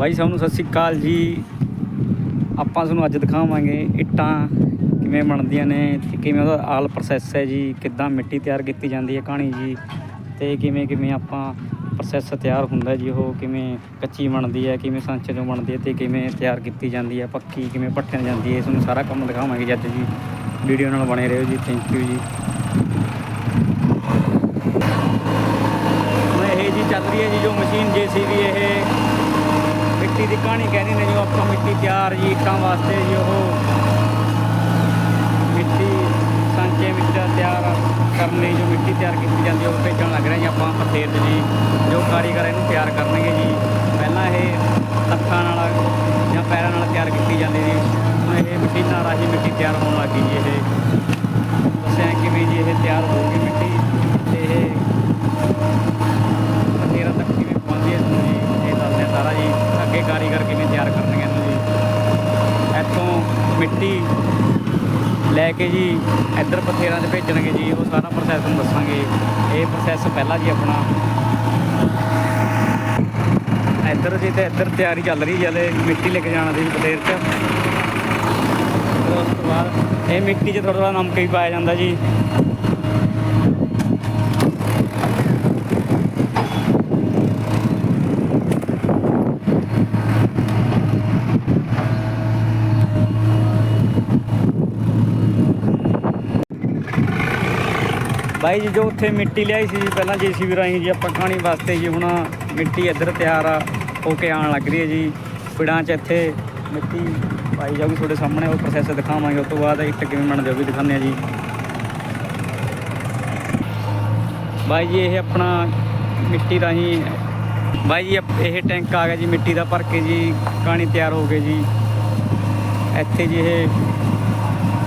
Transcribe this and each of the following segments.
ਬਾਈ ਸਾਹਿਬ ਨੂੰ ਸਤਿ ਸ਼੍ਰੀ ਅਕਾਲ ਜੀ। ਆਪਾਂ ਤੁਹਾਨੂੰ ਅੱਜ ਦਿਖਾਵਾਂਗੇ ਇੱਟਾਂ ਕਿਵੇਂ ਬਣਦੀਆਂ ਨੇ ਤੇ ਕਿਵੇਂ ਉਹਦਾ ਆਲ ਪ੍ਰੋਸੈਸ ਹੈ ਜੀ, ਕਿੱਦਾਂ ਮਿੱਟੀ ਤਿਆਰ ਕੀਤੀ ਜਾਂਦੀ ਹੈ ਕਹਾਣੀ ਜੀ ਤੇ ਕਿਵੇਂ ਕਿਵੇਂ ਆਪਾਂ ਪ੍ਰੋਸੈਸ ਤਿਆਰ ਹੁੰਦਾ ਜੀ, ਉਹ ਕਿਵੇਂ ਕੱਚੀ ਬਣਦੀ ਹੈ, ਕਿਵੇਂ ਸਾਂਚੇ ਤੋਂ ਬਣਦੀ ਹੈ ਤੇ ਕਿਵੇਂ ਤਿਆਰ ਕੀਤੀ ਜਾਂਦੀ ਹੈ ਪੱਕੀ ਕਿਵੇਂ ਪੱਠਿਆਂ ਜਾਂਦੀ ਹੈ ਤੁਹਾਨੂੰ ਸਾਰਾ ਕੰਮ ਦਿਖਾਵਾਂਗੇ ਜੀ ਅੱਜ ਜੀ। ਵੀਡੀਓ ਨਾਲ ਬਣੇ ਰਹੋ ਜੀ ਥੈਂਕ ਯੂ ਜੀ। ਇਹ ਜੀ ਚੱਲ ਰਹੀ ਹੈ ਜੀ ਜੋ ਮਸ਼ੀਨ ਜੀਸੀਬੀ ਇਹ ਮਿੱਟੀ ਦੀ ਕਹਾਣੀ ਕਹਿੰਦੇ ਨੇ ਜੋ ਆਪਾਂ ਮਿੱਟੀ ਤਿਆਰ ਜੀ, ਇੱਟਾਂ ਵਾਸਤੇ ਜੀ, ਉਹ ਮਿੱਟੀ, ਸਾਂਚੇ ਵਿੱਚ ਤਿਆਰ ਕਰਨ ਲਈ ਜੋ ਮਿੱਟੀ ਤਿਆਰ ਕੀਤੀ ਜਾਂਦੀ ਹੈ, ਉਹ ਭੇਜਣ ਲੱਗ ਰਹੇ ਜੀ ਆਪਾਂ ਪਥੇਰ 'ਚ ਜੀ, ਜੋ ਕਾਰੀਗਰ ਇਹਨੂੰ ਤਿਆਰ ਕਰਨਗੇ ਜੀ। ਪਹਿਲਾਂ ਇਹ ਹੱਥਾਂ ਨਾਲ ਜਾਂ ਪੈਰਾਂ ਨਾਲ ਤਿਆਰ ਕੀਤੀ ਜਾਂਦੀ ਸੀ ਹੁਣ ਇਹ ਮਸ਼ੀਨਾਂ ਰਾਹੀਂ ਮਿੱਟੀ ਤਿਆਰ ਹੋਣ ਲੱਗ ਗਈ ਜੀ ਇਹ। ਦੱਸਿਆ ਕਿਵੇਂ ਜੀ ਇਹ ਤਿਆਰ ਹੋ ਮਿੱਟੀ ਤੇ ਇਹ ਤੇਰਾ ਤੱਕ ਕਿਵੇਂ ਪਹੁੰਚਦੀ ਹੈ ਤੁਹਾਨੂੰ ਜੀ ਇਹ ਦੱਸਦੇ ਹਾਂ ਸਾਰਾ ਜੀ ਅੱਗੇ ਕਾਰੀਗਰ ਕਿਵੇਂ ਤਿਆਰ ਕਰਨਗੇ ਇਹਨੂੰ ਜੀ ਇੱਥੋਂ ਮਿੱਟੀ ਲੈ ਕੇ ਜੀ ਇੱਧਰ ਪਥੇਰਾਂ 'ਚ ਭੇਜਣਗੇ ਜੀ, ਉਹ ਸਾਰਾ ਪ੍ਰੋਸੈਸ ਤੁਹਾਨੂੰ ਦੱਸਾਂਗੇ। ਇਹ ਪ੍ਰੋਸੈਸ ਪਹਿਲਾਂ ਜੀ ਆਪਣਾ। ਇੱਧਰ ਜੀ ਤੇ ਇੱਧਰ ਤਿਆਰੀ ਚੱਲ ਰਹੀ ਜਲੇ ਮਿੱਟੀ ਲੈ ਕੇ ਜਾਣਾ ਸੀ ਪਥੇਰ 'ਚ। ਫਿਰ ਉਸ ਤੋਂ ਬਾਅਦ ਇਹ ਮਿੱਟੀ 'ਚ ਥੋੜ੍ਹਾ ਥੋੜ੍ਹਾ ਨਮਕ ਵੀ ਪਾਇਆ ਜਾਂਦਾ ਜੀ। ਬਾਈ ਜੀ, ਜੋ ਉੱਥੇ ਮਿੱਟੀ ਲਿਆਈ ਸੀ ਜੀ, ਪਹਿਲਾਂ ਜੀਸੀਬੀ ਰਾਹੀਂ ਜੀ, ਆਪਾਂ ਕਹਾਣੀ ਵਾਸਤੇ ਜੀ, ਹੁਣ ਮਿੱਟੀ ਇੱਧਰ ਤਿਆਰ ਆ, ਹੋ ਕੇ ਆਉਣ ਲੱਗ ਰਹੀ ਹੈ ਜੀ। ਪਿੜਾਂ 'ਚ ਇੱਥੇ ਮਿੱਟੀ ਪਾਈ ਜਾਊਗੀ ਤੁਹਾਡੇ ਸਾਹਮਣੇ, ਉਹ ਪ੍ਰੋਸੈਸ ਦਿਖਾਵਾਂਗੇ, ਉਸ ਤੋਂ ਬਾਅਦ ਇੱਟ ਕਿਵੇਂ ਬਣ ਜਾਊਗੀ ਦਿਖਾਉਂਦੇ ਆ ਜੀ। ਬਾਈ ਜੀ, ਇਹ ਆਪਣਾ ਮਿੱਟੀ ਰਾਹੀਂ, ਬਾਈ ਜੀ ਇਹ ਟੈਂਕ ਆ ਗਿਆ ਜੀ, ਮਿੱਟੀ ਦਾ ਭਰ ਕੇ ਜੀ, ਕਹਾਣੀ ਤਿਆਰ ਹੋ ਗਈ ਜੀ। ਇੱਥੇ ਜੀ ਇਹ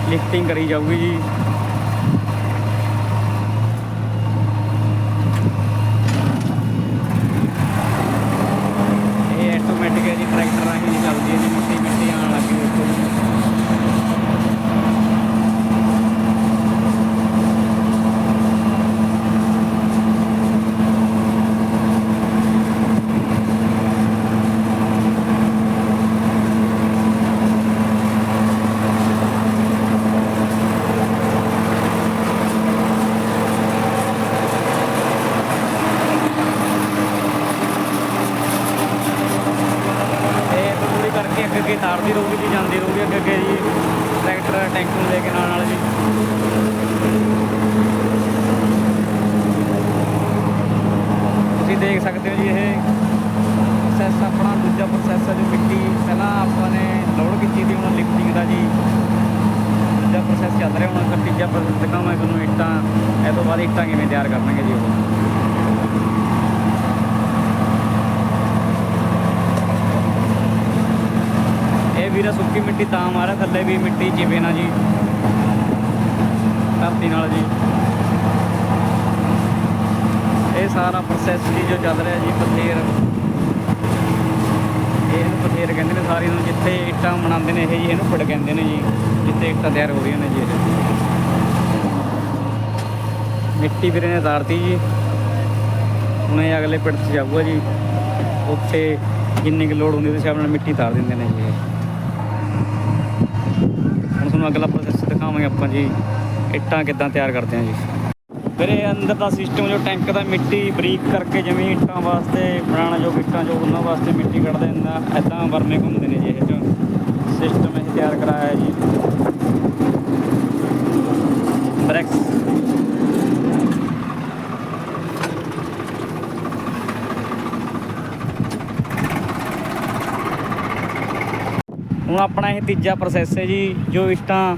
ਲਿਫਟਿੰਗ ਕਰੀ ਜਾਊਗੀ ਜੀ ਇਹ ਆਟੋਮੈਟਿਕ ਹੈ ਜੀ ਟਰੈਕਟਰ ਰਾਹੀਂ ਹੀ ਚੱਲਦੀ ਹੈ ਜੀ ਮਿੱਟੀ ਮਿੱਟੀ ਆਉਣ ਲੱਗ ਗਈ ਦੇਖੋ ਜੀ ਇਹ ਪੂਰੀ ਕਰਕੇ ਅੱਗੇ ਅੱਗੇ ਤਾਰਦੀ ਰਹੂਗੀ ਜੀ, ਜਾਂਦੀ ਰਹੂਗੀ ਅੱਗੇ ਅੱਗੇ ਜੀ, ਟਰੈਕਟਰ, ਟੈਂਕ ਨੂੰ ਲੈ ਕੇ ਨਾਲ ਨਾਲ ਜੀ। ਤੁਸੀਂ ਦੇਖ ਸਕਦੇ ਹੋ ਜੀ, ਇਹ ਪ੍ਰੋਸੈਸ ਆਪਣਾ ਦੂਜਾ ਪ੍ਰੋਸੈਸ ਹੈ ਜੋ, ਮਿੱਟੀ ਪਹਿਲਾਂ ਆਪਾਂ ਨੇ ਲੋਡ ਕੀਤੀ ਸੀ, ਹੁਣ ਲਿਫਟਿੰਗ ਦਾ ਜੀ। ਦੂਜਾ ਪ੍ਰੋਸੈਸ ਚੱਲ ਰਿਹਾ, ਹੁਣ ਫਿਰ ਤੀਜਾ ਪ੍ਰੋਸੈਸ ਦਿਖਾਵਾਂ ਤੁਹਾਨੂੰ ਇੱਟਾਂ, ਇਹ ਤੋਂ ਬਾਅਦ ਇੱਟਾਂ ਕਿਵੇਂ ਤਿਆਰ ਕਰਨਗੇ ਜੀ ਉਹ। ਵੀਰਾ ਸੁੱਕੀ ਮਿੱਟੀ ਤਾਂ ਮਾਰਿਆ ਥੱਲੇ ਵੀ ਮਿੱਟੀ ਜਿਵੇਂ ਨਾ ਜੀ। ਧਰਤੀ ਨਾਲ ਜੀ। ਇਹ ਸਾਰਾ ਪ੍ਰੋਸੈਸ ਜੀ ਜੋ ਚੱਲ ਰਿਹਾ ਜੀ ਪਥੇਰ ਇਹਨੂੰ ਪਥੇਰ ਕਹਿੰਦੇ ਨੇ ਸਾਰੀ ਨੂੰ, ਜਿੱਥੇ ਇੱਟਾਂ ਬਣਾਉਂਦੇ ਨੇ, ਇਹ ਜੀ ਇਹਨੂੰ ਫੜ ਕਹਿੰਦੇ ਨੇ ਜੀ, ਜਿੱਥੇ ਇੱਟਾਂ ਤਿਆਰ ਹੋ ਰਹੀਆਂ ਨੇ ਜੀ ਇਹ। ਮਿੱਟੀ ਵੀਰੇ ਇਹਨੇ ਤਾਰਤੀ ਜੀ। ਹੁਣ ਇਹ ਅਗਲੇ ਪਿੰਡ 'ਚ ਜਾਊਗਾ ਜੀ। ਉੱਥੇ ਜਿੰਨੀ ਕੁ ਲੋੜ ਹੁੰਦੀ, ਉਹਦੇ ਹਿਸਾਬ ਨਾਲ ਮਿੱਟੀ ਤਾਰ ਦਿੰਦੇ ਨੇ ਜੀ ਤੁਹਾਨੂੰ ਅਗਲਾ ਪ੍ਰੋਸੈਸ ਦਿਖਾਵਾਂਗੇ ਆਪਾਂ ਜੀ। ਇੱਟਾਂ ਕਿੱਦਾਂ ਤਿਆਰ ਕਰਦੇ ਹਾਂ ਜੀ। ਫਿਰ ਇਹ ਅੰਦਰ ਦਾ ਸਿਸਟਮ ਜੋ ਟੈਂਕ ਦਾ ਮਿੱਟੀ ਬਰੀਕ ਕਰਕੇ ਜਿਵੇਂ ਇੱਟਾਂ ਵਾਸਤੇ ਬਣਾਉਣਾ ਜੋ ਇੱਟਾਂ ਜੋ ਉਹਨਾਂ ਵਾਸਤੇ ਮਿੱਟੀ ਕੱਢਦੇ ਹੁੰਦਾ ਐਦਾਂ ਵਰਮੇ ਘੁੰਮਦੇ ਨੇ ਜੀ ਇਹ ਜੋ ਸਿਸਟਮ ਇਹ ਤਿਆਰ ਕਰਾਇਆ ਜੀ ਬ੍ਰੈਕਸ ਹੁਣ ਆਪਣਾ ਇਹ ਤੀਜਾ ਪ੍ਰੋਸੈਸ ਹੈ ਜੀ, ਜੋ ਇੱਟਾਂ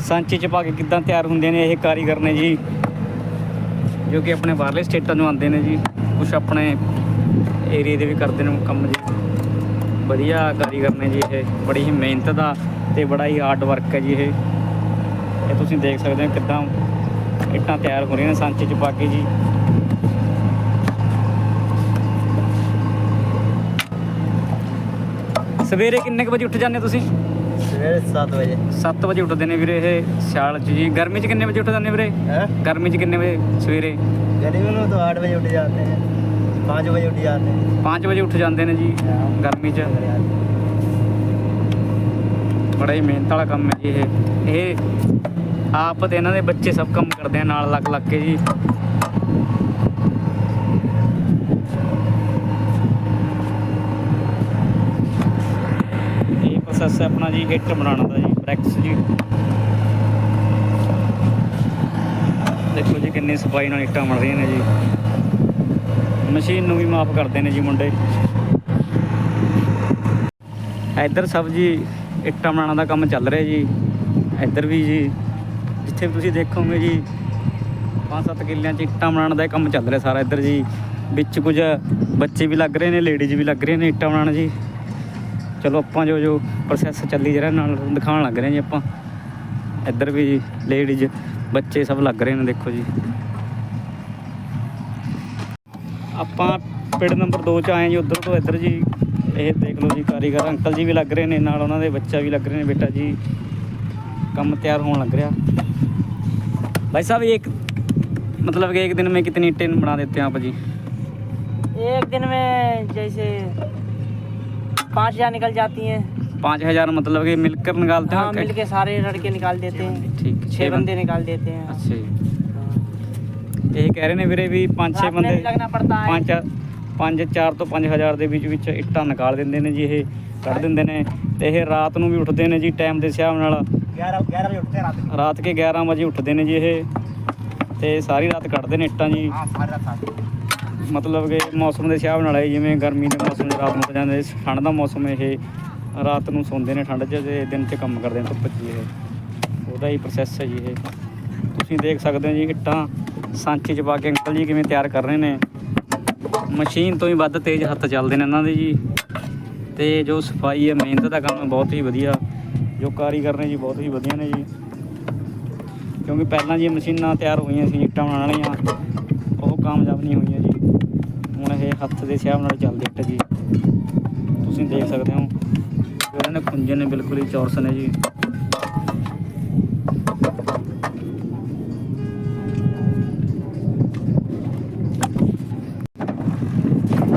ਸਾਂਚੇ ਚ ਪਾ ਕੇ ਕਿੱਦਾਂ ਤਿਆਰ ਹੁੰਦੀਆਂ ਨੇ, ਇਹ ਕਾਰੀਗਰ ਨੇ ਜੀ, ਜੋ ਕਿ ਆਪਣੇ ਬਾਹਰਲੇ ਸਟੇਟਾਂ ਨੂੰ ਆਉਂਦੇ ਨੇ ਜੀ ਕੁਝ ਆਪਣੇ ਏਰੀਏ ਦੇ ਵੀ ਕਰਦੇ ਨੇ ਕੰਮ ਜੀ। ਵਧੀਆ ਕਾਰੀਗਰ ਨੇ ਜੀ ਇਹ, ਬੜੀ ਹੀ ਮਿਹਨਤ ਦਾ ਤੇ ਬੜਾ ਹੀ ਹਾਰਡ ਵਰਕ ਹੈ ਜੀ ਇਹ। ਇਹ ਤੁਸੀਂ ਦੇਖ ਸਕਦੇ ਹੋ ਕਿੱਦਾਂ ਇੱਟਾਂ ਤਿਆਰ ਹੋ ਰਹੀਆਂ ਨੇ ਸਾਂਚੇ ਚ ਪਾ ਕੇ ਜੀ। ਸਵੇਰੇ ਕਿੰਨੇ ਕੁ ਵਜੇ ਉੱਠ ਜਾਂਦੇ ਤੁਸੀਂ? ਸਵੇਰੇ 7 ਵਜੇ। 7 ਵਜੇ ਉੱਠਦੇ ਨੇ ਵੀਰੇ ਇਹ ਸਿਆਲ ਚ ਜੀ। ਗਰਮੀ ਚ ਕਿੰਨੇ ਵਜੇ ਉੱਠ ਜਾਂਦੇ ਵੀਰੇ? ਗਰਮੀ ਚ ਕਿੰਨੇ ਵਜੇ ਸਵੇਰੇ? ਗਰਮੀ ਨੂੰ ਤਾਂ 8 ਵਜੇ ਉੱਠ ਜਾਂਦੇ ਨੇ। ਵਜੇ ਉੱਠ ਜਾਂਦੇ ਨੇ। ਜੀ ਗਰਮੀ ਚ। ਬੜਾ ਹੀ ਮਿਹਨਤ ਵਾਲਾ ਕੰਮ ਹੈ ਜੀ ਇਹ। ਇਹ ਆਪ ਤੇ ਇਹਨਾਂ ਦੇ ਬੱਚੇ ਸਭ ਕੰਮ ਕਰਦੇ ਆ ਨਾਲ ਲੱਗ ਲੱਗ ਕੇ ਜੀ। ਪ੍ਰੋਸੈਸ ਹੈ ਆਪਣਾ ਜੀ ਹਿੱਟ ਬਣਾਉਣ ਦਾ ਜੀ ਬ੍ਰੈਕਸ ਜੀ। ਦੇਖੋ ਜੀ ਕਿੰਨੀ ਸਫ਼ਾਈ ਨਾਲ ਇੱਟਾਂ ਬਣ ਰਹੀਆਂ ਨੇ ਜੀ। ਮਸ਼ੀਨ ਨੂੰ ਵੀ ਮਾਫ ਕਰਦੇ ਨੇ ਜੀ ਮੁੰਡੇ। ਇੱਧਰ ਸਭ ਜੀ, ਇੱਟਾਂ ਬਣਾਉਣ ਦਾ ਕੰਮ ਚੱਲ ਰਿਹਾ ਜੀ। ਇੱਧਰ ਵੀ ਜੀ, ਜਿੱਥੇ ਵੀ ਤੁਸੀਂ ਦੇਖੋਗੇ ਜੀ 5-7 ਕਿੱਲਿਆਂ 'ਚ ਇੱਟਾਂ ਬਣਾਉਣ ਦਾ ਕੰਮ ਚੱਲ ਰਿਹਾ ਸਾਰਾ ਇੱਧਰ ਜੀ। ਵਿੱਚ ਕੁਝ ਬੱਚੇ ਵੀ ਲੱਗ ਰਹੇ ਨੇ ਲੇਡੀਜ਼ ਵੀ ਲੱਗ ਰਹੇ ਨੇ ਇੱਟਾਂ ਬਣਾਉਣ ਜੀ। ਚਲੋ ਆਪਾਂ ਜੋ ਜੋ ਪ੍ਰੋਸੈਸ ਚੱਲੀ ਜਿਹੜਾ ਨਾਲ ਦਿਖਾਉਣ ਲੱਗ ਰਹੇ ਜੀ ਆਪਾਂ ਇੱਧਰ ਵੀ ਜੀ ਲੇਡੀਜ਼ ਬੱਚੇ ਸਭ ਲੱਗ ਰਹੇ ਨੇ ਦੇਖੋ ਜੀ ਆਪਾਂ ਪਿੰਡ ਨੰਬਰ 2 ਚ ਆਏ ਜੀ ਉਧਰ ਤੋਂ ਇੱਧਰ ਜੀ ਇਹ ਦੇਖ ਲਓ ਜੀ ਕਾਰੀਗਰ ਅੰਕਲ ਜੀ ਵੀ ਲੱਗ ਰਹੇ ਨੇ ਨਾਲ ਉਹਨਾਂ ਦੇ ਬੱਚਾ ਵੀ ਲੱਗ ਰਹੇ ਨੇ ਬੇਟਾ ਜੀ ਕੰਮ ਤਿਆਰ ਹੋਣ ਲੱਗ ਰਿਹਾ भाई साहब एक मतलब कि एक दिन में कितनी टेन बना देते हैं आप जी एक दिन में जैसे पाँच हजार निकल जाती हैं पाँच हजार मतलब कि मिलकर निकालते हैं हाँ कि- मिल के सारे लड़के निकाल देते हैं ठीक छह बंदे निकाल देते हैं ਅੱਛਾ ਜੀ हाँ। ਇਹ ਕਹਿ ਰਹੇ ਨੇ ਵੀਰੇ ਵੀ 5-6 रात में ਬੰਦੇ भी लगना पड़ता है ਪੰਜ ਪੰਜ 4 ਤੋਂ 5000 ਦੇ ਵਿੱਚ ਵਿੱਚ ਇੱਟਾਂ ਨਿਕਾਲ ਦਿੰਦੇ ਨੇ ਜੀ ਇਹ ਕੱਢ ਦਿੰਦੇ ਨੇ ਤੇ ਇਹ ਰਾਤ ਨੂੰ ਵੀ ਉੱਠਦੇ ਨੇ ਜੀ ਟਾਈਮ ਦੇ ਹਿਸਾਬ ਨਾਲ ग्यारह ग्यारह बजे उठते हैं रात को ਰਾਤ ਕੇ 11 ਵਜੇ ਉੱਠਦੇ ਨੇ ਜੀ ਇਹ ਤੇ ਸਾਰੀ ਰਾਤ ਕੱਢਦੇ ਨੇ ਇੱਟਾਂ ਜੀ हाँ साढ़े रात सात ਮਤਲਬ ਕਿ ਮੌਸਮ ਦੇ ਹਿਸਾਬ ਨਾਲ ਹੈ, ਜਿਵੇਂ ਗਰਮੀ ਦੇ ਮੌਸਮ 'ਚ ਰਾਤ ਨੂੰ ਸੌ ਜਾਂਦੇ ਠੰਡ ਦਾ ਮੌਸਮ ਇਹ, ਰਾਤ ਨੂੰ ਸੌਂਦੇ ਨੇ ਠੰਡ 'ਚ ਤੇ ਦਿਨ 'ਚ ਕੰਮ ਕਰਦੇ ਨੇ ਧੁੱਪ 'ਚ ਜੀ ਇਹ। ਉਹਦਾ ਹੀ ਪ੍ਰੋਸੈਸ ਹੈ ਜੀ ਇਹ। ਤੁਸੀਂ ਦੇਖ ਸਕਦੇ ਹੋ ਜੀ ਇੱਟਾਂ, ਸਾਂਚੇ 'ਚ ਪਾ ਕੇ ਅੰਕਲ ਜੀ ਕਿਵੇਂ ਤਿਆਰ ਕਰ ਰਹੇ ਨੇ। ਮਸ਼ੀਨ ਤੋਂ ਹੀ ਵੱਧ ਤੇਜ਼ ਹੱਥ ਚੱਲਦੇ ਨੇ ਇਹਨਾਂ ਦੇ ਜੀ। ਤੇ ਜੋ ਸਫ਼ਾਈ ਹੈ, ਮਿਹਨਤ ਦਾ ਕੰਮ ਬਹੁਤ ਹੀ ਵਧੀਆ। ਜੋ ਕਾਰੀਗਰ ਨੇ ਜੀ, ਬਹੁਤ ਹੀ ਵਧੀਆ ਨੇ ਜੀ। ਕਿਉਂਕਿ ਪਹਿਲਾਂ ਜੀ ਮਸ਼ੀਨਾਂ ਤਿਆਰ ਹੋਈਆਂ ਸੀ, ਇੱਟਾਂ ਬਣਾਉਣ ਵਾਲੀਆਂ। ਉਹ ਕਾਮਯਾਬ ਨਹੀਂ ਹੋਈਆਂ ਹੱਥ ਦੇ ਹਿਸਾਬ ਨਾਲ ਚੱਲਦੀ ਇੱਟ ਜੀ। ਤੁਸੀਂ ਦੇਖ ਸਕਦੇ ਹੋ, ਇਹਨਾਂ ਨੇ ਖੁੰਝੇ ਨੇ ਬਿਲਕੁਲ ਹੀ, ਚੌਰਸ ਨੇ ਜੀ।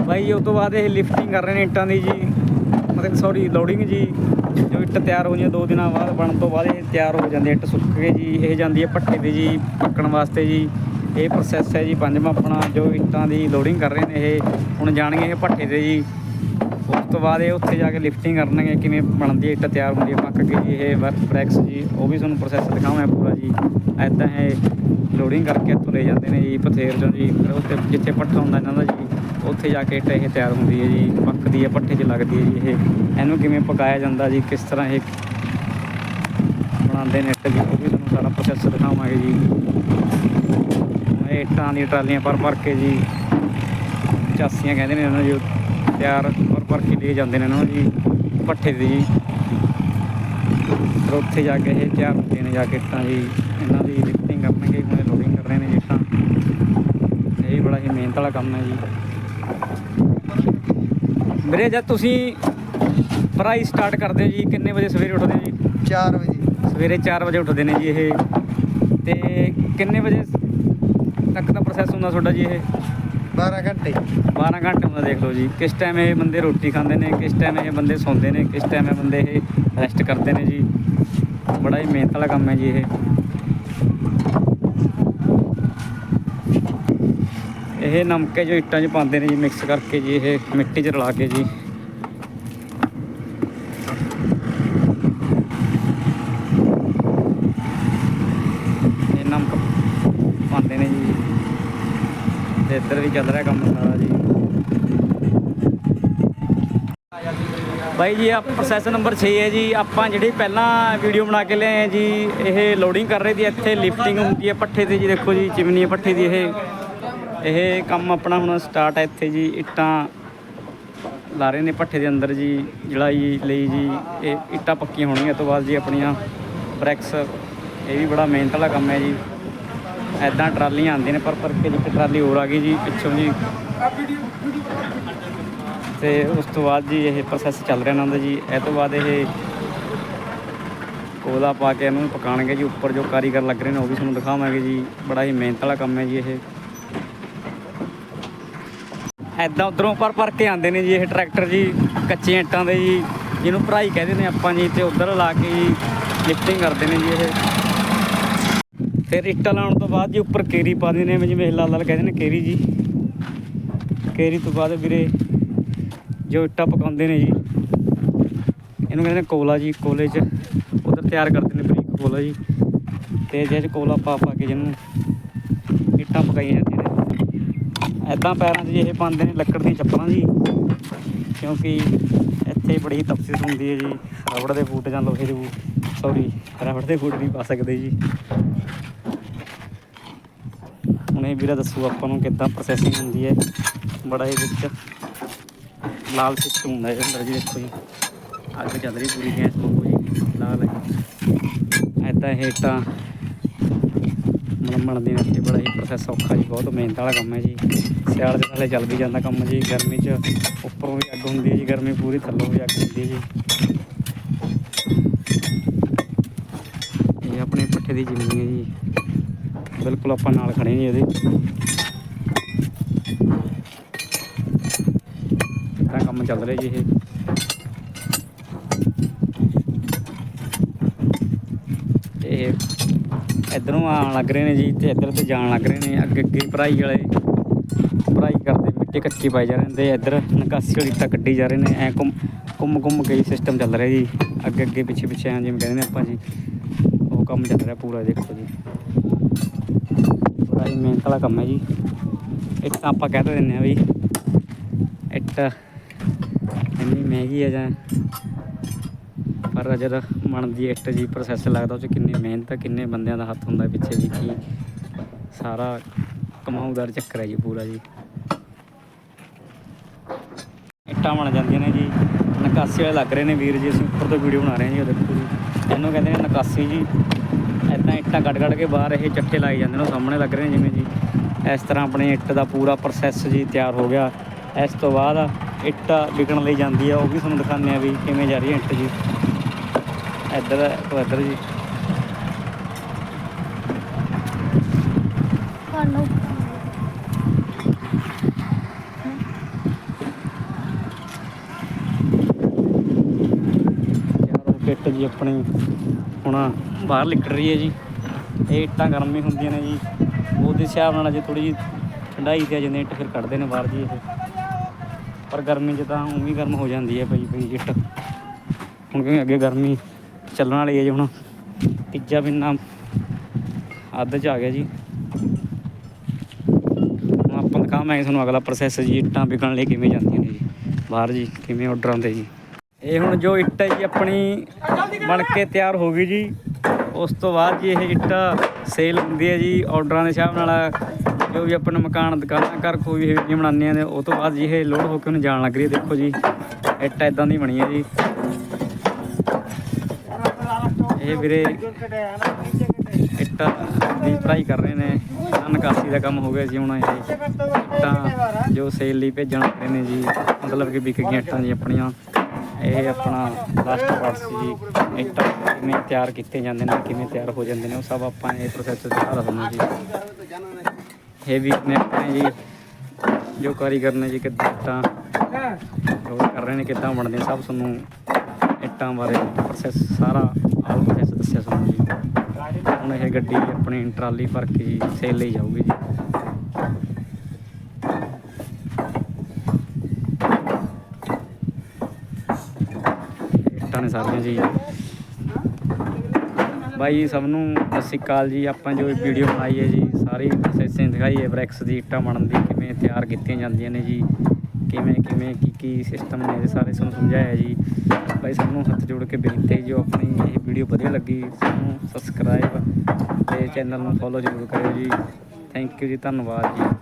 ਭਾਈ ਉਸ ਤੋਂ ਬਾਅਦ ਇਹ ਲਿਫਟਿੰਗ ਕਰ ਰਹੇ ਨੇ ਇੱਟਾਂ ਦੀ ਜੀ। ਮਤਲਬ ਸੌਰੀ ਲੋਡਿੰਗ ਜੀ। ਜੋ ਇੱਟ ਤਿਆਰ ਹੋ ਜਾਂਦੀ ਹੈ ਦੋ ਦਿਨਾਂ ਬਾਅਦ ਬਣਨ ਤੋਂ ਬਾਅਦ ਇਹ ਤਿਆਰ ਹੋ ਜਾਂਦੀ, ਇੱਟ ਸੁੱਕ ਕੇ ਜੀ, ਇਹ ਜਾਂਦੀ ਹੈ ਭੱਠੇ ਤੇ ਜੀ, ਪੱਕਣ ਵਾਸਤੇ ਜੀ। ਇਹ ਪ੍ਰੋਸੈਸ ਹੈ ਜੀ, ਪੰਜਵਾਂ ਆਪਣਾ ਜੋ ਇੱਟਾਂ ਦੀ ਲੋਡਿੰਗ ਕਰ ਰਹੇ ਨੇ ਇਹ, ਹੁਣ ਜਾਣਗੇ ਇਹ ਭੱਠੇ ਤੇ ਜੀ। ਉਸ ਤੋਂ ਬਾਅਦ ਇਹ ਉੱਥੇ ਜਾ ਕੇ ਲਿਫਟਿੰਗ ਕਰਨਗੇ, ਕਿਵੇਂ ਬਣਦੀ ਹੈ ਇੱਟ ਤਿਆਰ ਹੁੰਦੀ ਹੈ, ਪੱਕ ਕੇ ਜੀ, ਇਹ ਵਰਕ ਬ੍ਰੈਕਸ ਜੀ, ਉਹ ਵੀ ਤੁਹਾਨੂੰ ਪ੍ਰੋਸੈਸ ਦਿਖਾਵਾਂ ਪੂਰਾ ਜੀ। ਐਦਾਂ ਇਹ ਲੋਡਿੰਗ ਕਰਕੇ ਇੱਥੋਂ ਲੈ ਜਾਂਦੇ ਨੇ ਜੀ, ਪਥੇਰ ਚੋਂ ਜੀ, ਫਿਰ ਉੱਥੇ ਜਿੱਥੇ ਪੱਠਾ ਹੁੰਦਾ ਇਹਨਾਂ ਦਾ ਜੀ, ਉੱਥੇ ਜਾ ਕੇ ਇੱਟ ਇਹ ਤਿਆਰ ਹੁੰਦੀ ਹੈ ਜੀ, ਪੱਕਦੀ ਹੈ ਪੱਠੇ 'ਚ ਲੱਗਦੀ ਹੈ ਜੀ ਇਹ। ਇਹਨੂੰ ਕਿਵੇਂ ਪਕਾਇਆ ਜਾਂਦਾ ਜੀ, ਕਿਸ ਤਰ੍ਹਾਂ ਇਹ ਬਣਾਉਂਦੇ ਨੇ ਇੱਟ ਜੀ, ਉਹ ਵੀ ਤੁਹਾਨੂੰ ਸਾਰਾ ਪ੍ਰੋਸੈਸ ਦਿਖਾਵਾਂਗੇ ਜੀ। ਇੱਟਾਂ ਦੀਆਂ ਟਰਾਲੀਆਂ ਪਰ ਭਰ ਕੇ ਜੀ। ਚਾਸੀਆਂ ਕਹਿੰਦੇ ਨੇ ਉਹਨਾਂ ਜੋ ਤਿਆਰ ਪਰ ਭਰ ਕੇ ਲੈ ਜਾਂਦੇ ਨੇ ਉਹਨਾਂ ਜੀ ਪੱਠੇ ਦੀ ਜੀ। ਫਿਰ ਉੱਥੇ ਜਾ ਕੇ ਇਹ ਤਿਆਰ ਹੁੰਦੇ ਨੇ ਜਾ ਕੇ ਇੱਟਾਂ ਜੀ। ਇਹਨਾਂ ਦੀ ਲਿਫਟਿੰਗ ਕਰਨਗੇ ਹੁਣ ਲੋਡਿੰਗ ਕਰ ਰਹੇ ਨੇ ਇੱਟਾਂ। ਇਹ ਬੜਾ ਹੀ ਮਿਹਨਤ ਵਾਲਾ ਕੰਮ ਹੈ ਜੀ। ਮੇਰੇ ਜਦ ਤੁਸੀਂ ਪੜਾਈ ਸਟਾਰਟ ਕਰਦੇ ਜੀ ਕਿੰਨੇ ਵਜੇ ਸਵੇਰੇ ਉੱਠਦੇ ਜੀ? 4 ਵਜੇ। ਸਵੇਰੇ 4 ਵਜੇ ਉੱਠਦੇ ਨੇ ਜੀ ਇਹ। ਤੇ ਕਿੰਨੇ ਵਜੇ ਤੱਕ ਦਾ ਪ੍ਰੋਸੈਸ ਹੁੰਦਾ ਤੁਹਾਡਾ ਜੀ ਇਹ? 12 ਘੰਟੇ। 12 ਘੰਟੇ ਹੁੰਦਾ ਦੇਖ ਲਓ ਜੀ। ਕਿਸ ਟਾਈਮ ਇਹ ਬੰਦੇ ਰੋਟੀ ਖਾਂਦੇ ਨੇ ਕਿਸ ਟਾਈਮ ਇਹ ਬੰਦੇ ਸੌਂਦੇ ਨੇ ਕਿਸ ਟਾਈਮ ਇਹ ਬੰਦੇ ਇਹ ਰੈਸਟ ਕਰਦੇ ਨੇ ਜੀ? ਬੜਾ ਹੀ ਮਿਹਨਤ ਵਾਲਾ ਕੰਮ ਹੈ ਜੀ ਇਹ। ਇਹ ਨਮਕੇ ਜੋ ਇੱਟਾਂ 'ਚ ਪਾਉਂਦੇ ਨੇ ਜੀ ਮਿਕਸ ਕਰਕੇ ਜੀ ਇਹ ਮਿੱਟੀ 'ਚ ਰਲਾ ਕੇ ਜੀ। ਤੇ ਇੱਧਰ ਵੀ ਚੱਲ ਰਿਹਾ ਕੰਮ ਸਾਰਾ ਜੀ। ਬਾਈ ਜੀ ਆ ਪ੍ਰੋਸੈਸ ਨੰਬਰ 6 ਹੈ ਜੀ। ਆਪਾਂ ਜਿਹੜੀ ਪਹਿਲਾਂ ਵੀਡੀਓ ਬਣਾ ਕੇ ਲਿਆਏ ਹਾਂ ਜੀ, ਇਹ ਲੋਡਿੰਗ ਕਰ ਰਹੇ ਦੀ ਇੱਥੇ ਲਿਫਟਿੰਗ ਹੁੰਦੀ ਹੈ ਪੱਠੇ ਤੇ ਜੀ, ਦੇਖੋ ਜੀ, ਚਿਮਨੀ ਹੈ ਪੱਠੇ ਦੀ ਇਹ। ਇਹ ਕੰਮ ਆਪਣਾ ਹੁਣ ਸਟਾਰਟ ਹੈ ਇੱਥੇ ਜੀ, ਇੱਟਾਂ ਲਾ ਰਹੇ ਨੇ ਪੱਠੇ ਦੇ ਅੰਦਰ ਜੀ ਜੜਾਈ ਲਈ ਜੀ। ਇਹ ਇੱਟਾਂ ਪੱਕੀਆਂ ਹੋਣਗੀਆਂ ਤੋਂ ਬਾਅਦ ਜੀ ਆਪਣੀਆਂ ਬ੍ਰੈਕਸ ਇਹ ਵੀ ਬੜਾ ਮਿਹਨਤ ਵਾਲਾ ਕੰਮ ਹੈ ਜੀ। ਐਦਾਂ ਟਰਾਲੀਆਂ ਆਉਂਦੀਆਂ ਨੇ, ਪਰ ਪਰ ਕੇ ਇੱਕ ਟਰਾਲੀ ਹੋਰ ਆ ਗਈ ਜੀ ਪਿੱਛੋਂ ਜੀ। ਤੇ ਉਸ ਤੋਂ ਬਾਅਦ ਜੀ ਇਹ ਪ੍ਰੋਸੈਸ ਚੱਲ ਰਿਹਾ ਇਹਨਾਂ ਦਾ ਜੀ। ਇਹ ਤੋਂ ਬਾਅਦ ਇਹ ਕੋਲਾ ਪਾ ਕੇ ਇਹਨੂੰ ਪਕਾਣਗੇ ਜੀ। ਉੱਪਰ ਜੋ ਕਾਰੀਗਰ ਲੱਗ ਰਹੇ ਨੇ ਉਹ ਵੀ ਤੁਹਾਨੂੰ ਦਿਖਾਵਾਂਗੇ ਜੀ। ਬੜਾ ਹੀ ਮਿਹਨਤ ਵਾਲਾ ਕੰਮ ਹੈ ਜੀ ਇਹ। ਐਦਾਂ ਉਧਰੋਂ ਪਰ ਪਰ ਕੇ ਆਉਂਦੇ ਨੇ ਜੀ ਇਹ ਟਰੈਕਟਰ ਜੀ ਕੱਚੇ ਇੱਟਾਂ ਦੇ ਜੀ, ਜਿਹਨੂੰ ਭਰਾਈ ਕਹਿੰਦੇ ਨੇ ਆਪਾਂ ਜੀ, ਤੇ ਉਧਰ ਲਾ ਕੇ ਜੀ ਲਿਫਟਿੰਗ ਕਰਦੇ ਨੇ ਜੀ ਇਹ। ਫਿਰ ਇੱਟਾਂ ਲਾਉਣ ਤੋਂ ਬਾਅਦ ਜੀ ਉੱਪਰ ਕੇਰੀ ਪਾ ਦਿੰਦੇ ਨੇ, ਜਿਵੇਂ ਲਾਲ ਲਾਲ ਕਹਿੰਦੇ ਨੇ ਕੇਰੀ ਜੀ। ਕੇਰੀ ਤੋਂ ਬਾਅਦ ਵੀਰੇ ਜੋ ਇੱਟਾਂ ਪਕਾਉਂਦੇ ਨੇ ਜੀ, ਇਹਨੂੰ ਕਹਿੰਦੇ ਨੇ ਕੋਲਾ ਜੀ, ਕੋਲੇ 'ਚ ਉਧਰ ਤਿਆਰ ਕਰਦੇ ਨੇ ਬਰੀਕ ਕੋਲਾ ਜੀ। ਤੇ ਜਿਹਦੇ 'ਚ ਕੋਲਾ ਪਾ ਪਾ ਕੇ ਜਿਹਨੂੰ ਇੱਟਾਂ ਪਕਾਈਆਂ ਜਾਂਦੀਆਂ ਨੇ। ਐਦਾਂ ਪੈਰਾਂ 'ਚ ਇਹ ਪਾਉਂਦੇ ਨੇ ਲੱਕੜ ਦੀਆਂ ਚੱਪਲਾਂ ਜੀ, ਕਿਉਂਕਿ ਇੱਥੇ ਬੜੀ ਤਪਸੀਸ ਹੁੰਦੀ ਹੈ ਜੀ, ਰਬੜ ਦੇ ਬੂਟ ਜਾਂ ਲੋਹੇ ਦੇ ਬੂਟ ਸੌਰੀ ਰਬੜ ਦੇ ਬੂਟ ਨਹੀਂ ਪਾ ਸਕਦੇ ਜੀ। ਹੁਣ ਵੀਰਾ, ਦੱਸੂ ਆਪਾਂ ਨੂੰ ਕਿੱਦਾਂ ਪ੍ਰੋਸੈਸਿੰਗ ਹੁੰਦੀ ਹੈ। ਬੜਾ ਇਹ ਵਿੱਚ ਲਾਲ ਸਿਸਟਮ ਹੁੰਦਾ ਇਹਦੇ ਅੰਦਰ ਜੀ, ਦੇਖੋ ਜੀ। ਅੱਗ ਚੱਲ ਰਹੀ ਪੂਰੀ, ਗੈਸ ਵਾਂਗੂ ਜੀ ਲਾਲ ਹੈ ਐਦਾਂ ਇਹ ਤਾਂ ਮਲਮਣ ਦੇ ਨੇ ਬੜਾ ਹੀ ਪ੍ਰੋਸੈਸ ਔਖਾ ਜੀ, ਬਹੁਤ ਮਿਹਨਤ ਵਾਲਾ ਕੰਮ ਹੈ ਜੀ। ਸਿਆਲ ਦੇ ਥੱਲੇ ਚੱਲ ਵੀ ਜਾਂਦਾ ਕੰਮ ਜੀ, ਗਰਮੀ 'ਚ ਉੱਪਰੋਂ ਵੀ ਅੱਗ ਹੁੰਦੀ ਹੈ ਜੀ, ਗਰਮੀ ਪੂਰੀ ਥੱਲੋਂ ਵੀ ਅੱਗ ਹੁੰਦੀ ਹੈ ਜੀ। ਇਹ ਆਪਣੇ ਪੱਠੇ ਦੀ ਜ਼ਮੀਨ ਹੈ ਜੀ। ਬਿਲਕੁਲ ਆਪਾਂ ਨਾਲ ਖੜੇ ਜੀ ਇਹਦੇ। ਤਾਂ ਕੰਮ ਚੱਲ ਰਿਹਾ ਜੀ ਇਹ। ਇਹ ਇਧਰੋਂ ਆਉਣ ਲੱਗ ਰਹੇ ਨੇ ਜੀ ਤੇ ਇੱਧਰ ਤੇ ਜਾਣ ਲੱਗ ਰਹੇ ਨੇ, ਅੱਗੇ ਅੱਗੇ ਭਰਾਈ ਵਾਲੇ। ਭਰਾਈ ਕਰਦੇ ਮਿੱਟੀ ਕੱਚੀ ਪਾਈ ਜਾ ਰਹੇ ਨੇ ਤੇ ਇੱਧਰ ਨਿਕਾਸੀ ਵਾਲੀ ਤਾਂ ਕੱਢੀ ਜਾ ਰਹੇ ਨੇ, ਐ ਘੁੰਮ ਘੁੰਮ ਘੁੰਮ ਕੇ ਸਿਸਟਮ ਚੱਲ ਰਿਹਾ ਜੀ। ਅੱਗੇ ਅੱਗੇ ਪਿੱਛੇ ਪਿੱਛੇ ਐਂ ਜਿਵੇਂ ਕਹਿੰਦੇ ਨੇ ਆਪਾਂ ਜੀ, ਉਹ ਕੰਮ ਚੱਲ ਰਿਹਾ ਪੂਰਾ ਦੇਖੋ ਜੀ। ਬੜਾ ਹੀ ਮਿਹਨਤ ਵਾਲਾ ਕੰਮ ਹੈ ਜੀ। ਇੱਕ ਤਾਂ ਆਪਾਂ ਕਹਿ ਤਾਂ ਦਿੰਦੇ ਆ ਵੀ ਇੱਟ ਇੰਨੀ ਮਹਿੰਗੀ ਹੈ ਜਾਂ ਪਰ ਜਦ ਬਣਦੀ ਇੱਟ ਜੀ ਪ੍ਰੋਸੈਸ ਲੱਗਦਾ ਉਹ 'ਚ ਕਿੰਨੀ ਮਿਹਨਤ ਕਿੰਨੇ ਬੰਦਿਆਂ ਦਾ ਹੱਥ ਹੁੰਦਾ ਪਿੱਛੇ ਜੀ ਕੀ ਸਾਰਾ ਕਮਾਊਦਾਰ ਚੱਕਰ ਹੈ ਜੀ ਪੂਰਾ ਜੀ। ਇੱਟਾਂ ਬਣ ਜਾਂਦੀਆਂ ਨੇ ਜੀ। ਨਕਾਸੀ ਵਾਲੇ ਲੱਗ ਰਹੇ ਨੇ ਵੀਰ ਜੀ, ਅਸੀਂ ਉੱਪਰ ਤੋਂ ਵੀਡੀਓ ਬਣਾ ਰਹੇ ਹਾਂ ਜੀ, ਉਹ ਦੇਖੋ ਜੀ। ਇਹਨੂੰ ਕਹਿੰਦੇ ਨੇ ਨਕਾਸੀ ਜੀ। ਇੱਟਾਂ ਕੱਢ ਕੱਢ ਕੇ ਬਾਹਰ ਇਹ ਚੱਠੇ ਲਾਏ ਜਾਂਦੇ ਨੇ ਉਹ ਸਾਹਮਣੇ ਲੱਗ ਰਹੇ ਨੇ ਜਿਵੇਂ ਜੀ। ਇਸ ਤਰ੍ਹਾਂ ਆਪਣੇ ਇੱਟ ਦਾ ਪੂਰਾ ਪ੍ਰੋਸੈਸ ਜੀ ਤਿਆਰ ਹੋ ਗਿਆ। ਇਸ ਤੋਂ ਬਾਅਦ ਇੱਟ ਵਿਕਣ ਲਈ ਜਾਂਦੀ ਆ ਉਹ ਵੀ ਤੁਹਾਨੂੰ ਦਿਖਾਉਂਦੇ ਆ ਵੀ ਕਿਵੇਂ ਜਾ ਰਹੀ ਹੈ ਇੱਟ ਜੀ। ਇੱਧਰ ਤੋਂ ਇੱਧਰ ਜੀ। ਕਿੱਟ ਜੀ ਆਪਣੀ ਹੁਣ ਬਾਹਰ ਨਿਕਲ ਰਹੀ ਹੈ ਜੀ। ਇਹ ਇੱਟਾਂ ਗਰਮ ਹੀ ਹੁੰਦੀਆਂ ਨੇ ਜੀ। ਉਹਦੇ ਹਿਸਾਬ ਨਾਲ ਜੇ ਥੋੜੀ ਜਿਹੀ ਠੰਡਾਈ ਤੇ ਆ ਜਾਂਦੀ ਇੱਟ, ਫਿਰ ਕੱਢਦੇ ਨੇ ਬਾਹਰ ਜੀ ਇਹ। ਪਰ ਗਰਮੀ 'ਚ ਤਾਂ ਉਵੇਂ ਗਰਮ ਹੋ ਜਾਂਦੀ ਹੈ ਪਈ ਪਈ ਇੱਟ। ਹੁਣ ਕਿਉਂਕਿ ਅੱਗੇ ਗਰਮੀ ਚੱਲਣ ਵਾਲੀ ਹੈ ਜੀ ਹੁਣ। ਤੀਜਾ ਮਹੀਨਾ ਅੱਧ 'ਚ ਆ ਗਿਆ ਜੀ। ਹੁਣ ਆਪਾਂ ਦਿਖਾਵਾਂਗੇ ਤੁਹਾਨੂੰ ਅਗਲਾ ਪ੍ਰੋਸੈਸ ਜੀ, ਇੱਟਾਂ ਵਿਕਣ ਲਈ ਕਿਵੇਂ ਜਾਂਦੀਆਂ ਨੇ ਜੀ। ਬਾਹਰ ਜੀ, ਕਿਵੇਂ ਆਰਡਰ ਆਉਂਦੇ ਜੀ। ਇਹ ਹੁਣ ਜੋ ਇੱਟ ਹੈ ਜੀ, ਆਪਣੀ ਬਣ ਕੇ ਤਿਆਰ ਹੋ ਗਈ ਜੀ। ਉਸ ਤੋਂ ਬਾਅਦ ਜੀ ਇਹ ਇੱਟ ਸੇਲ ਹੁੰਦੀ ਹੈ ਜੀ, ਆਰਡਰਾਂ ਦੇ ਹਿਸਾਬ ਨਾਲ, ਜੋ ਵੀ ਆਪਣਾ ਮਕਾਨ, ਦੁਕਾਨਾਂ, ਘਰ ਕੋਈ ਵੀ ਵੀ ਬਣਾਉਂਦੇ ਆ ਨੇ ਉਹ ਤੋਂ ਬਾਅਦ ਜੀ ਇਹ ਲੋਡ ਹੋ ਕੇ ਉਹਨੂੰ ਜਾਣ ਲੱਗ ਰਹੀ ਹੈ। ਦੇਖੋ ਜੀ, ਇੱਟ ਇਦਾਂ ਦੀ ਬਣੀ ਹੈ ਜੀ। ਇਹ ਵੀਰੇ ਇੱਟਾਂ ਦੀ ਫਰਾਈ ਕਰ ਰਹੇ ਨੇ। ਨਿਕਾਸੀ ਦਾ ਕੰਮ ਹੋ ਗਿਆ ਜੀ ਹੁਣ ਇਹ। ਇੱਟਾਂ ਜੋ ਸੇਲ ਲਈ ਭੇਜਣ ਲੱਗ ਰਹੇ ਨੇ ਜੀ। ਮਤਲਬ ਕਿ ਵਿਕ ਗਈਆਂ ਇੱਟਾਂ ਜੀ ਆਪਣੀਆਂ। ਇਹ ਆਪਣਾ ਲਾਸਟ ਪਾਰਟ ਸੀ ਜੀ। ਇੱਟਾਂ ਕਿਵੇਂ ਤਿਆਰ ਕੀਤੇ ਜਾਂਦੇ ਨੇ, ਕਿਵੇਂ ਤਿਆਰ ਹੋ ਜਾਂਦੇ ਨੇ, ਉਹ ਸਭ ਆਪਾਂ ਇਹ ਪ੍ਰੋਸੈਸ ਦਿਖਾ ਤੁਹਾਨੂੰ ਜੀ। ਇਹ ਵੀ ਨੇ ਆਪਣੇ ਜੀ, ਜੋ ਕਾਰੀਗਰ ਨੇ ਜੀ ਕਿੱਦਾਂ ਇੱਟਾਂ ਜੋ ਕਰ ਰਹੇ ਨੇ, ਕਿੱਦਾਂ ਬਣਦੇ ਸਭ ਤੁਹਾਨੂੰ ਇੱਟਾਂ ਬਾਰੇ ਪ੍ਰੋਸੈਸ ਸਾਰਾ ਆਲ ਪ੍ਰੋਸੈਸ ਦੱਸਿਆ ਤੁਹਾਨੂੰ ਜੀ। ਹੁਣ ਇਹ ਗੱਡੀ ਆਪਣੀ ਟਰਾਲੀ ਭਰ ਕੇ ਜੀ ਸੇਲ ਲਈ ਜਾਊਗੀ ਜੀ। ਇੱਟਾਂ ਨੇ ਸਾਰੀਆਂ ਜੀ। ਬਾਈ ਸਭ ਨੂੰ ਸਤਿ ਸ਼੍ਰੀ ਅਕਾਲ ਜੀ। ਆਪਾਂ ਜੋ ਵੀਡੀਓ ਬਣਾਈ ਹੈ ਜੀ, ਸਾਰੀ ਪ੍ਰੋਸੈਸਿੰਗ ਦਿਖਾਈ ਹੈ ਬ੍ਰੈਕਸ ਦੀ, ਇੱਟਾਂ ਬਣਨ ਦੀ, ਕਿਵੇਂ ਤਿਆਰ ਕੀਤੀਆਂ ਜਾਂਦੀਆਂ ਨੇ ਜੀ, ਕਿਵੇਂ ਕਿਵੇਂ, ਕੀ ਕੀ ਸਿਸਟਮ ਨੇ ਸਾਰੇ ਤੁਹਾਨੂੰ ਸਮਝਾਇਆ ਜੀ। ਬਾਈ, ਸਭ ਨੂੰ ਹੱਥ ਜੋੜ ਕੇ ਬੇਨਤੀ ਹੈ ਜੋ ਆਪਣੀ ਇਹ ਵੀਡੀਓ ਵਧੀਆ ਲੱਗੀ ਸਾਨੂੰ ਸਬਸਕ੍ਰਾਈਬ ਤੇ ਚੈਨਲ ਨੂੰ ਫੋਲੋ ਜ਼ਰੂਰ ਕਰਿਓ ਜੀ। ਥੈਂਕ ਯੂ ਜੀ, ਧੰਨਵਾਦ ਜੀ।